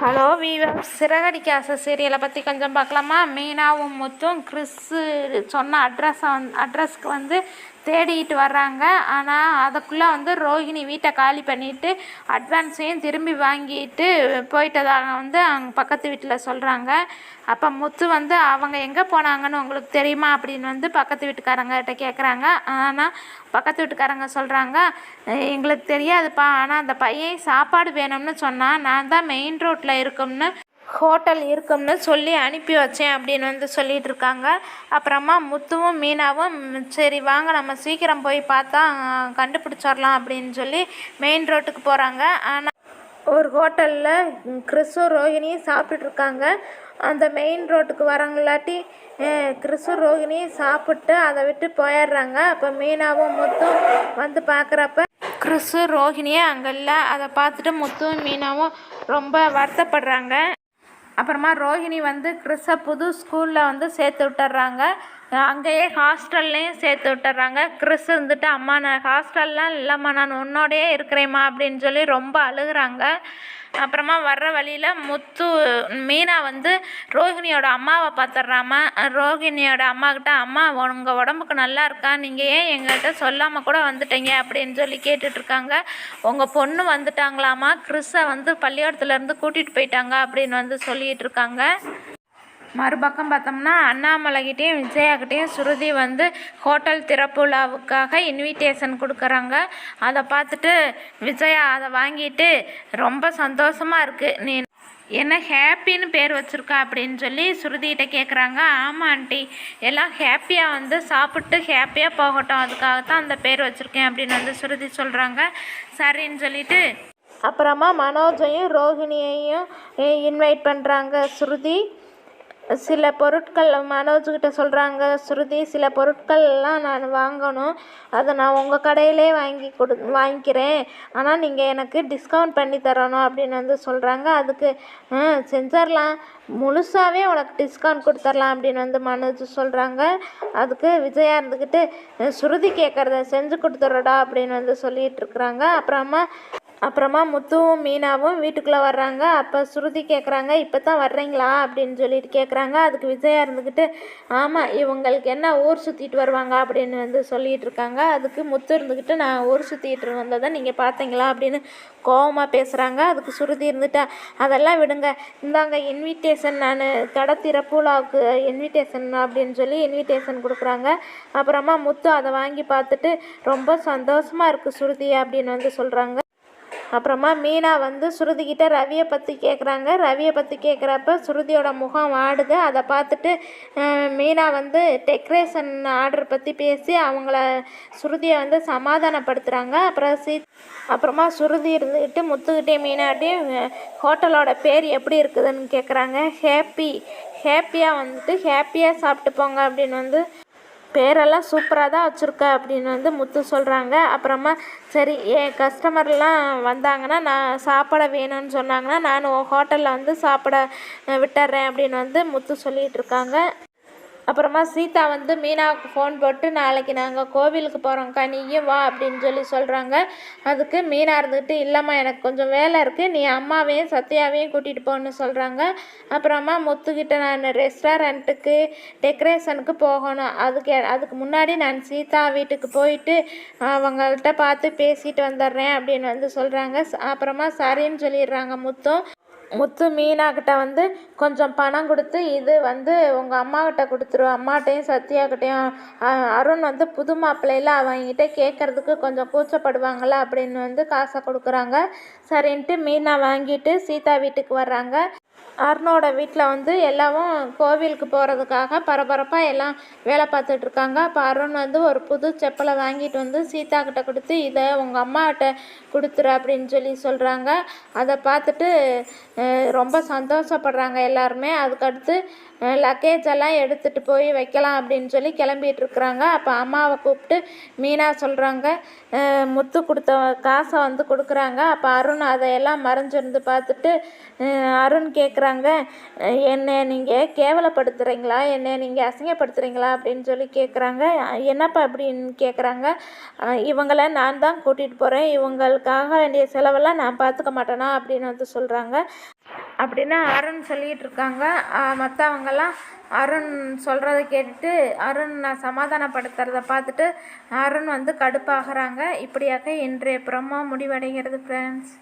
Hello viewer Siragadikka ஆசை சீரியலை பற்றி கொஞ்சம் பார்க்கலாமா? மீனாவும் முத்தும் கிறிஸ்ஸு சொன்ன அட்ரஸை வந் அட்ரஸ்க்கு வந்து தேடிக்கிட்டு வர்றாங்க. ஆனால் அதுக்குள்ளே வந்து ரோஹிணி வீட்டை காலி பண்ணிவிட்டு அட்வான்ஸையும் திரும்பி வாங்கிட்டு போயிட்டதாக வந்து அங்கே பக்கத்து வீட்டில் சொல்கிறாங்க அப்போ முத்து வந்து அவங்க எங்கே போனாங்கன்னு உங்களுக்கு தெரியுமா? அப்படின்னு வந்து பக்கத்து வீட்டுக்காரங்ககிட்ட கேட்குறாங்க ஆனால் பக்கத்து வீட்டுக்காரங்க சொல்கிறாங்க எங்களுக்கு தெரியாதுப்பா. ஆனால் அந்த பையன் சாப்பாடு வேணும்னு சொன்னால் நான் தான் மெயின் ரோட்டில் இருக்கோம்னு ஹோட்டல் இருக்கும்னு சொல்லி அனுப்பி வச்சேன் அப்படின்னு வந்து சொல்லிட்டு இருக்காங்க. அப்புறமா முத்துவும் மீனாவும் சரி வாங்க நம்ம சீக்கிரம் போய் பார்த்தா கண்டுபிடிச்சிடலாம் அப்படின்னு சொல்லி மெயின் ரோட்டுக்கு போகிறாங்க ஆனால் ஒரு ஹோட்டலில் கிறிஸும் ரோஹிணியும் சாப்பிட்டுட்டு இருக்காங்க. அந்த மெயின் ரோட்டுக்கு வரங்களாட்டி கிறிஸும் ரோஹிணியும் சாப்பிட்டு அதை விட்டு போயிடுறாங்க. அப்போ மீனாவும் முத்தும் வந்து பார்க்குறப்ப கிறிஸு ரோஹிணியே அங்கே இல்லை. அதை பார்த்துட்டு முத்துவும் மீனாவும் ரொம்ப வருத்தப்படுறாங்க. அப்புறமா ரோஹிணி வந்து கிறிஸை புது ஸ்கூலில் வந்து சேர்த்து விட்டுறாங்க அங்கேயே ஹாஸ்டல்லையும் சேர்த்து விட்டுறாங்க. கிறிஸ் இருந்துட்டு அம்மா நான் ஹாஸ்டல்லாம் இல்லைம்மா நான் உன்னோடையே இருக்கிறேம்மா அப்படின்னு சொல்லி ரொம்ப அழுகுறாங்க. அப்புறமா வர்ற வழியில் முத்து மீனா வந்து ரோஹிணியோட அம்மாவை பார்த்துட்றாமா. ரோஹிணியோட அம்மாக்கிட்ட அம்மா உங்கள் உடம்புக்கு நல்லா இருக்கா? நீங்கள் ஏன் எங்கள்கிட்ட சொல்லாமல் கூட வந்துட்டீங்க? அப்படின்னு சொல்லி கேட்டுட்ருக்காங்க உங்கள் பொண்ணு வந்துட்டாங்களாமா கிறிஸை வந்து பள்ளியோடத்துலேருந்து கூட்டிகிட்டு போயிட்டாங்க அப்படின்னு வந்து சொல்லிகிட்டு இருக்காங்க. மறுபக்கம் பார்த்தோம்னா அண்ணாமலைகிட்டையும் விஜயாக்கிட்டையும் சுருதி வந்து ஹோட்டல் திறப்புலாவுக்காக இன்விடேஷன் கொடுக்குறாங்க. அதை பார்த்துட்டு விஜயா அதை வாங்கிட்டு ரொம்ப சந்தோஷமாக இருக்குது நீ என்ன ஹாப்பின்னு பேர் வச்சுருக்கா அப்படின்னு சொல்லி சுருதிகிட்ட கேட்குறாங்க ஆமாம் ஆண்டி எல்லாம் ஹாப்பியாக வந்து சாப்பிட்டு ஹாப்பியாக போகட்டும். அதுக்காக தான் அந்த பேர் வச்சுருக்கேன் அப்படின்னு வந்து சுருதி சொல்கிறாங்க சரின்னு சொல்லிட்டு அப்புறமா மனோஜையும் ரோஹிணியையும் இன்வைட் பண்ணுறாங்க சுருதி. சில பொருட்கள் மனோஜ்கிட்ட சொல்கிறாங்க ஸ்ருதி சில பொருட்கள்லாம் நான் வாங்கணும். அதை நான் உங்கள் கடையிலே வாங்கி கொடு வாங்கிக்கிறேன். ஆனால் நீங்கள் எனக்கு டிஸ்கவுண்ட் பண்ணி தரணும் அப்படின்னு வந்து சொல்கிறாங்க அதுக்கு செஞ்சிடலாம். முழுசாகவே உனக்கு டிஸ்கவுண்ட் கொடுத்துர்லாம் அப்படின்னு வந்து மனோஜ் சொல்கிறாங்க அதுக்கு விஜயா இருந்துக்கிட்டு ஸ்ருதி கேட்குறத செஞ்சு கொடுத்துட்றடா அப்படின்னு வந்து சொல்லிகிட்டு இருக்கிறாங்க. அப்புறமா அப்புறமா முத்துவும் மீனாவும் வீட்டுக்குள்ளே வர்றாங்க. அப்போ ஸ்ருதி கேட்குறாங்க இப்போ தான் வர்றீங்களா? அப்படின்னு சொல்லிட்டு கேட்குறாங்க அதுக்கு விஜயா இருந்துக்கிட்டு ஆமாம் இவங்களுக்கு என்ன ஊர் சுற்றிட்டு வருவாங்க? அப்படின்னு வந்து சொல்லிகிட்டு இருக்காங்க. அதுக்கு முத்து இருந்துக்கிட்டு நான் ஊர் சுற்றிட்டு வந்ததை நீங்கள் பார்த்தீங்களா அப்படின்னு கோபமாக பேசுகிறாங்க அதுக்கு சுருதி இருந்துட்டா அதெல்லாம் விடுங்க. இந்தாங்க இன்விடேஷன் நான். கடை திறப்புலாவுக்கு இன்விடேஷன் அப்படின்னு சொல்லி இன்விடேஷன் கொடுக்குறாங்க. அப்புறமா முத்து அதை வாங்கி பார்த்துட்டு ரொம்ப சந்தோஷமாக இருக்குது சுருதி அப்படின்னு வந்து சொல்கிறாங்க அப்புறமா மீனா வந்து ஸ்ருதிக்கிட்ட ரவியை பற்றி கேட்குறாங்க ரவியை பற்றி கேட்குறப்ப ஸ்ருதியோட முகம் ஆடுது. அதை பார்த்துட்டு மீனா வந்து டெக்கரேஷன் ஆர்டர் பற்றி பேசி அவங்கள ஸ்ருதியை வந்து சமாதானப்படுத்துகிறாங்க அப்புறம் சீ அப்புறமா சுருதி இருந்துக்கிட்டு முத்துக்கிட்டே மீனாட்டையும் ஹோட்டலோட பேர் எப்படி இருக்குதுன்னு கேட்குறாங்க ஹேப்பி ஹேப்பியாக வந்துட்டு ஹேப்பியாக சாப்பிட்டு போங்க அப்படின்னு வந்து பேரெல்லாம் சூப்பராக தான் வச்சுருக்க அப்படின்னு வந்து முத்து சொல்கிறாங்க அப்புறமா சரி என் கஸ்டமர்லாம் வந்தாங்கன்னா நான் சாப்பிட வேணும்னு சொன்னாங்கன்னா நான் ஹோட்டலில் வந்து சாப்பிட விட்டுறேன் அப்படின்னு வந்து முத்து சொல்லிகிட்டு இருக்காங்க. அப்புறமா சீதா வந்து மீனாவுக்கு ஃபோன் போட்டு நாளைக்கு நாங்கள் கோவிலுக்கு போகிறோம்க்கா நீயும் வா அப்படின்னு சொல்லி சொல்கிறாங்க அதுக்கு மீனா இருந்துக்கிட்டு இல்லைம்மா எனக்கு கொஞ்சம் வேலை இருக்குது நீ அம்மாவையும் சத்யாவையும் கூட்டிகிட்டு போகணுன்னு சொல்கிறாங்க அப்புறமா முத்துக்கிட்ட நான் ரெஸ்டாரண்ட்டுக்கு டெக்கரேஷனுக்கு போகணும். அதுக்கு அதுக்கு முன்னாடி நான் சீதா வீட்டுக்கு போயிட்டு அவங்கள்ட்ட பார்த்து பேசிட்டு வந்துடுறேன் அப்படின்னு வந்து சொல்கிறாங்க அப்புறமா சரின்னு சொல்லிடுறாங்க முத்தும். முத்து மீனாக்கிட்ட வந்து கொஞ்சம் பணம் கொடுத்து இது வந்து உங்கள் அம்மாக்கிட்ட கொடுத்துரு. அம்மாட்டையும் சத்யாக்கிட்டையும் அருண் வந்து புது மாப்பிள்ளையில் அவங்ககிட்ட கேட்குறதுக்கு கொஞ்சம் கூச்சப்படுவாங்களா அப்படின்னு வந்து காசை கொடுக்குறாங்க. சரின்ட்டு மீனா வாங்கிட்டு சீதா வீட்டுக்கு வர்றாங்க. அருணோட வீட்டில் வந்து எல்லாவும் கோவிலுக்கு போகிறதுக்காக பரபரப்பாக எல்லாம் வேலை பார்த்துட்ருக்காங்க அப்போ அருண் வந்து ஒரு புது செப்பலை வாங்கிட்டு வந்து சீதா கிட்ட கொடுத்து இதை உங்கள் அம்மாகிட்ட கொடுத்துரு அப்படின்னு சொல்லி சொல்கிறாங்க அதை பார்த்துட்டு ரொம்ப சந்தோஷப்படுறாங்க எல்லாருமே. அதுக்கடுத்து லக்கேஜ் எல்லாம் எடுத்துகிட்டு போய் வைக்கலாம் அப்படின்னு சொல்லி கிளம்பிகிட்ருக்குறாங்க அப்போ அம்மாவை கூப்பிட்டு மீனா சொல்கிறாங்க முத்து கொடுத்த காசை வந்து கொடுக்குறாங்க. அப்போ அருண் அதையெல்லாம் மறைஞ்சிருந்து பார்த்துட்டு அருண் கேட்குறாங்க என்னை நீங்கள் கேவலப்படுத்துகிறீங்களா என்னை நீங்கள் அசிங்கப்படுத்துகிறீங்களா அப்படின்னு சொல்லி கேட்குறாங்க என்னப்பா அப்படின்னு கேட்குறாங்க இவங்களை நான் தான் கூட்டிகிட்டு போகிறேன் இவங்களுக்காக வேண்டிய செலவெல்லாம் நான் பார்த்துக்க மாட்டேனா? அப்படின்னு வந்து சொல்கிறாங்க அப்படின்னு அருண் சொல்லிகிட்டு இருக்காங்க மற்றவங்கெல்லாம் அருண் சொல்கிறத கேட்டுட்டு அருண் நான் சமாதானப்படுத்துறத பார்த்துட்டு அருண் வந்து கடுப்பாகிறாங்க. இப்படியாக இன்றைய ப்ரொமோ முடிவடைகிறது ஃப்ரெண்ட்ஸ்